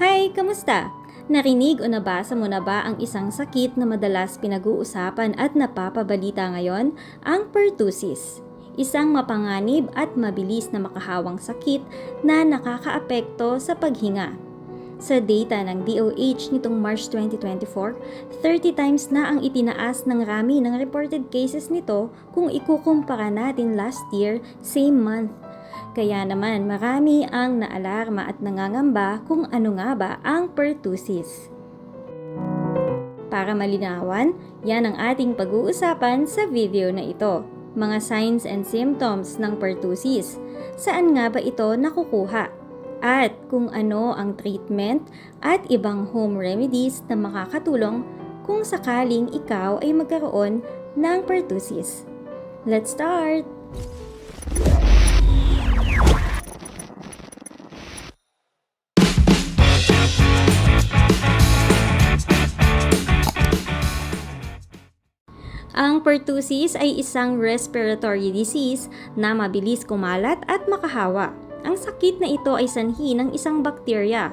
Hi, kamusta? Narinig o nabasa mo na ba ang isang sakit na madalas pinag-uusapan at napapabalita ngayon? Ang pertussis. Isang mapanganib at mabilis na makahawang sakit na nakakaapekto sa paghinga. Sa data ng DOH nitong March 2024, 30 times na ang itinaas ng rami ng reported cases nito kung ikukumpara natin last year, same month. Kaya naman marami ang naalarma at nangangamba kung ano nga ba ang pertussis. Para malinawan, yan ang ating pag-uusapan sa video na ito. Mga signs and symptoms ng pertussis. Saan nga ba ito nakukuha? At kung ano ang treatment at ibang home remedies na makakatulong kung sakaling ikaw ay magkaroon ng pertussis. Let's start! Ang pertussis ay isang respiratory disease na mabilis kumalat at makahawa. Ang sakit na ito ay sanhi ng isang bakterya,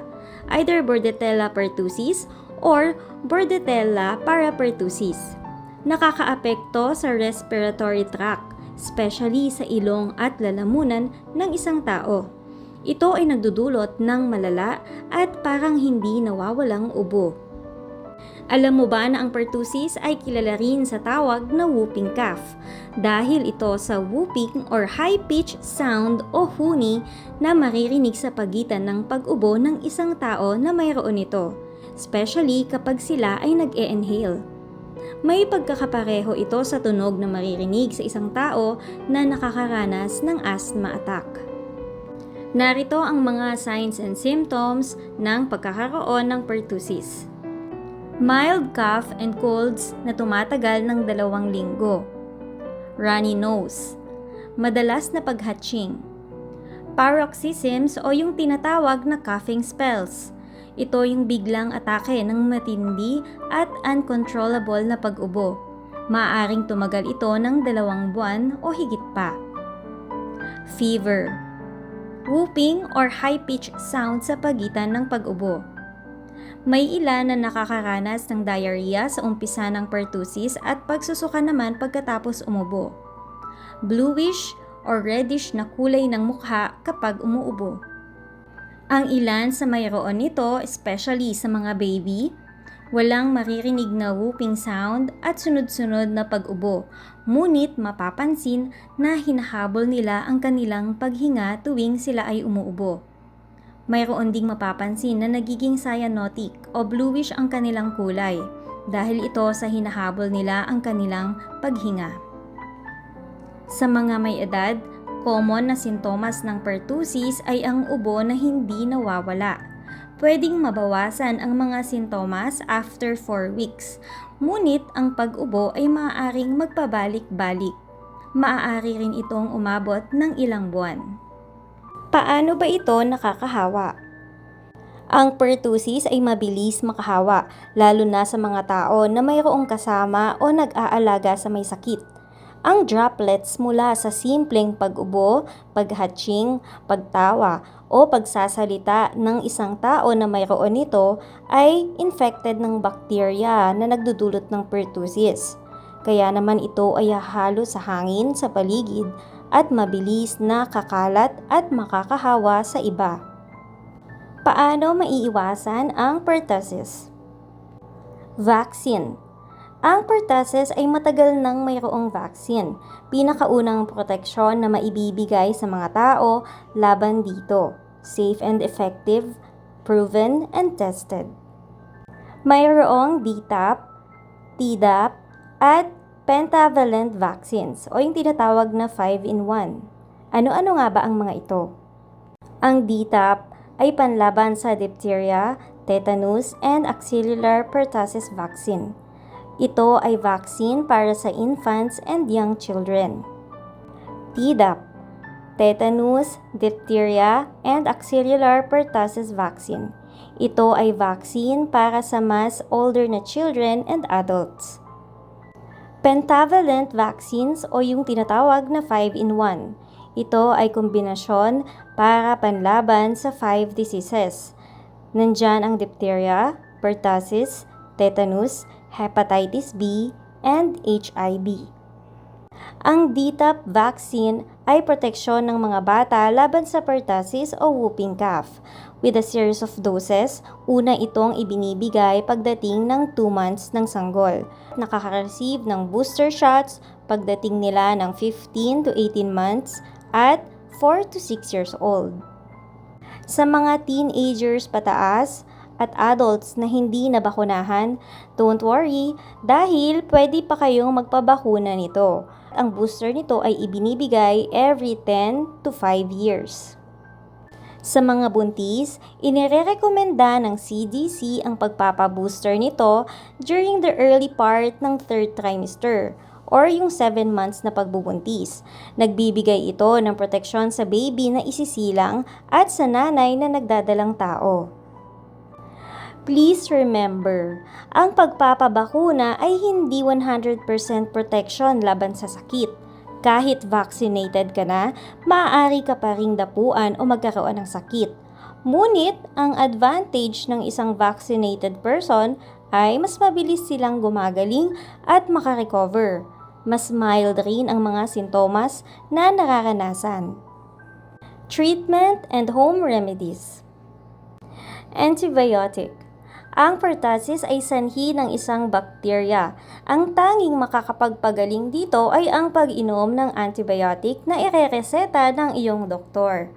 either Bordetella pertussis or Bordetella parapertussis. Nakakaapekto sa respiratory tract, especially sa ilong at lalamunan ng isang tao. Ito ay nagdudulot ng malala at parang hindi nawawalang ubo. Alam mo ba na ang pertussis ay kilala rin sa tawag na whooping cough dahil ito sa whooping or high-pitched sound o huni na maririnig sa pagitan ng pag-ubo ng isang tao na mayroon ito, especially kapag sila ay nag-e-inhale. May pagkakapareho ito sa tunog na maririnig sa isang tao na nakakaranas ng asthma attack. Narito ang mga signs and symptoms ng pagkakaroon ng pertussis mild cough and colds na tumatagal ng dalawang linggo, runny nose, madalas na paghatching, paroxysms o yung tinatawag na coughing spells. Ito yung biglang atake ng matindi at uncontrollable na pag-ubo. Maaring tumagal ito ng dalawang buwan o higit pa. Fever Whooping or high-pitched sound sa pagitan ng pag-ubo may ilan na nakakaranas ng diarrhea sa umpisa ng pertussis at pagsusuka naman pagkatapos umubo. Bluish or reddish na kulay ng mukha kapag umuubo. Ang ilan sa mayroon nito, especially sa mga baby, walang maririnig na whooping sound at sunod-sunod na pag-ubo, ngunit mapapansin na hinahabol nila ang kanilang paghinga tuwing sila ay umuubo mayroon ding mapapansin na nagiging cyanotic o bluish ang kanilang kulay dahil ito sa hinahabol nila ang kanilang paghinga. Sa mga may edad, common na sintomas ng pertussis ay ang ubo na hindi nawawala. Pwedeng mabawasan ang mga sintomas after 4 weeks, ngunit ang pag-ubo ay maaaring magpabalik-balik. Maaari rin itong umabot ng ilang buwan. Paano ba ito nakakahawa? Ang pertussis ay mabilis makahawa, lalo na sa mga tao na mayroong kasama o nag-aalaga sa may sakit. Ang droplets mula sa simpleng pag-ubo, paghatching, pagtawa, o pagsasalita ng isang tao na mayroon nito ay infected ng bakterya na nagdudulot ng pertussis. Kaya naman ito ay halo sa hangin sa paligid at mabilis na kakalat at makakahawa sa iba. Paano maiiwasan ang pertussis? Vaccine Ang pertussis ay matagal nang mayroong vaccine, pinakaunang proteksyon na maibibigay sa mga tao laban dito. Safe and effective, proven and tested. Mayroong DTaP, Tdap, at pentavalent vaccines o yung tinatawag na 5-in-1. Ano-ano nga ba ang mga ito? Ang DTaP ay panlaban sa diphtheria, tetanus, and axillary pertussis vaccine. Ito ay vaccine para sa infants and young children. Tdap, tetanus, diphtheria, and axillary pertussis vaccine. Ito ay vaccine para sa mas older na children and adults. Pentavalent vaccines o yung tinatawag na 5-in-1. Ito ay kombinasyon para panlaban sa 5 diseases. Nandyan ang diphtheria, pertussis, tetanus, hepatitis B, and HIV. Ang DTaP vaccine ay proteksyon ng mga bata laban sa pertussis o whooping cough. With a series of doses, una itong ibinibigay pagdating ng 2 months ng sanggol. Nakaka-receive ng booster shots pagdating nila ng 15 to 18 months at 4 to 6 years old. Sa mga teenagers pataas at adults na hindi nabakunahan, don't worry dahil pwede pa kayong magpabakuna nito. Ang booster nito ay ibinibigay every 10 to 5 years. Sa mga buntis, inirekomenda ng CDC ang pagpapabooster nito during the early part ng third trimester or yung 7 months na pagbubuntis. Nagbibigay ito ng proteksyon sa baby na isisilang at sa nanay na nagdadalang tao. Please remember, ang pagpapabakuna ay hindi 100% protection laban sa sakit. Kahit vaccinated ka na, maaari ka pa ring dapuan o magkaroon ng sakit. Ngunit, ang advantage ng isang vaccinated person ay mas mabilis silang gumagaling at makarecover. Mas mild rin ang mga sintomas na nararanasan. Treatment and home remedies Antibiotic ang pertussis ay sanhi ng isang bakterya. Ang tanging makakapagpagaling dito ay ang pag-inom ng antibiotic na irereseta ng iyong doktor.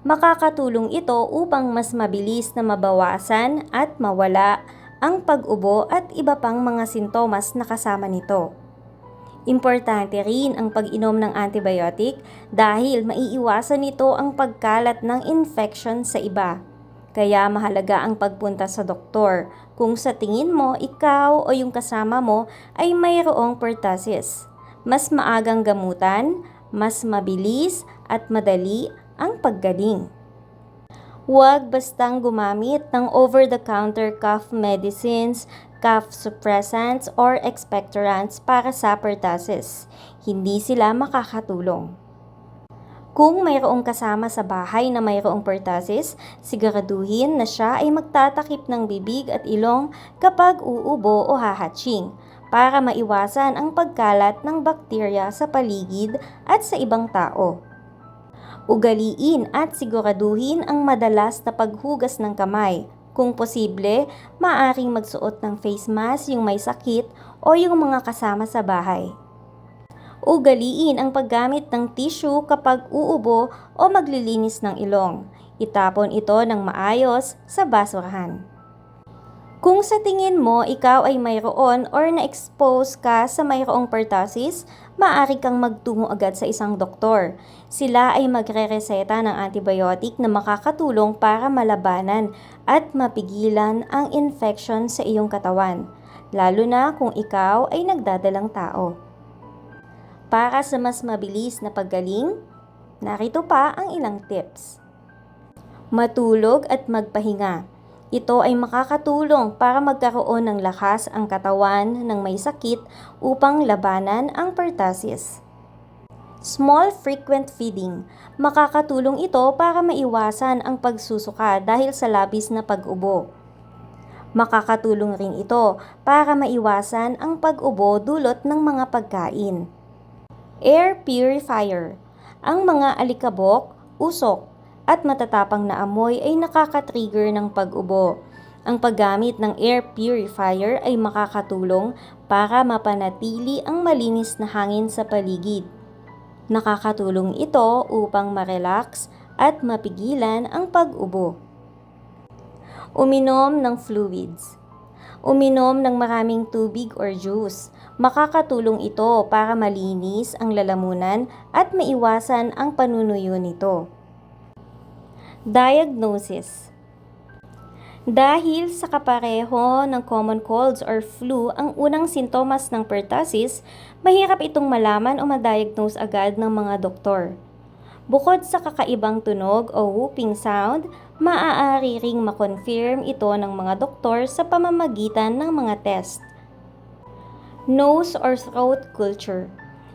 Makakatulong ito upang mas mabilis na mabawasan at mawala ang pag-ubo at iba pang mga sintomas na kasama nito. Importante rin ang pag-inom ng antibiotic dahil maiiwasan nito ang pagkalat ng infection sa iba. Kaya mahalaga ang pagpunta sa doktor kung sa tingin mo ikaw o yung kasama mo ay mayroong pertussis. Mas maagang gamutan, mas mabilis at madali ang paggaling. Huwag bastang gumamit ng over-the-counter cough medicines, cough suppressants, or expectorants para sa pertussis. Hindi sila makakatulong. Kung mayroong kasama sa bahay na mayroong pertussis, siguraduhin na siya ay magtatakip ng bibig at ilong kapag uubo o hahatching para maiwasan ang pagkalat ng bakterya sa paligid at sa ibang tao. Ugaliin at siguraduhin ang madalas na paghugas ng kamay. Kung posible, maaring magsuot ng face mask yung may sakit o yung mga kasama sa bahay ugaliin ang paggamit ng tissue kapag uubo o maglilinis ng ilong. Itapon ito ng maayos sa basurahan. Kung sa tingin mo ikaw ay mayroon or na-expose ka sa mayroong pertussis, maaari kang magtungo agad sa isang doktor. Sila ay magre-reseta ng antibiotic na makakatulong para malabanan at mapigilan ang infection sa iyong katawan, lalo na kung ikaw ay nagdadalang tao. Para sa mas mabilis na paggaling, narito pa ang ilang tips. Matulog at magpahinga. Ito ay makakatulong para magkaroon ng lakas ang katawan ng may sakit upang labanan ang pertussis. Small frequent feeding. Makakatulong ito para maiwasan ang pagsusuka dahil sa labis na pag-ubo. Makakatulong rin ito para maiwasan ang pag-ubo dulot ng mga pagkain. Air purifier. Ang mga alikabok, usok, at matatapang na amoy ay nakaka-trigger ng pag-ubo. Ang paggamit ng air purifier ay makakatulong para mapanatili ang malinis na hangin sa paligid. Nakakatulong ito upang ma-relax at mapigilan ang pag-ubo. Uminom ng fluids. Uminom ng maraming tubig or juice. Makakatulong ito para malinis ang lalamunan at maiwasan ang panunuyo nito. Diagnosis Dahil sa kapareho ng common colds or flu ang unang sintomas ng pertussis, mahirap itong malaman o ma-diagnose agad ng mga doktor. Bukod sa kakaibang tunog o whooping sound, maaari ring makonfirm ito ng mga doktor sa pamamagitan ng mga test. Nose or throat culture.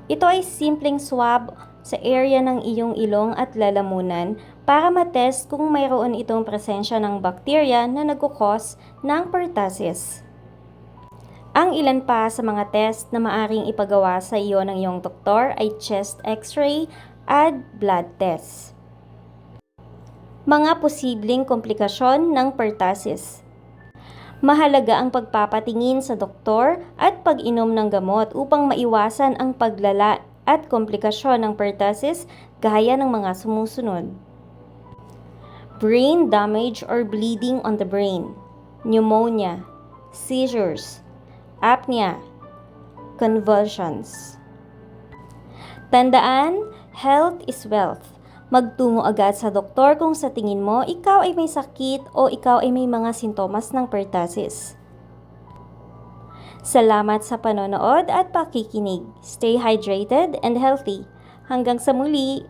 Ito ay simpleng swab sa area ng iyong ilong at lalamunan para matest kung mayroon itong presensya ng bakterya na nagkukos ng pertussis. Ang ilan pa sa mga test na maaring ipagawa sa iyo ng iyong doktor ay chest x-ray at blood test. Mga posibleng komplikasyon ng pertussis. Mahalaga ang pagpapatingin sa doktor at pag-inom ng gamot upang maiwasan ang paglala at komplikasyon ng pertussis gaya ng mga sumusunod. Brain damage or bleeding on the brain, pneumonia, seizures, apnea, convulsions. Tandaan, health is wealth. Magtungo agad sa doktor kung sa tingin mo ikaw ay may sakit o ikaw ay may mga sintomas ng pertussis. Salamat sa panonood at pakikinig. Stay hydrated and healthy. Hanggang sa muli,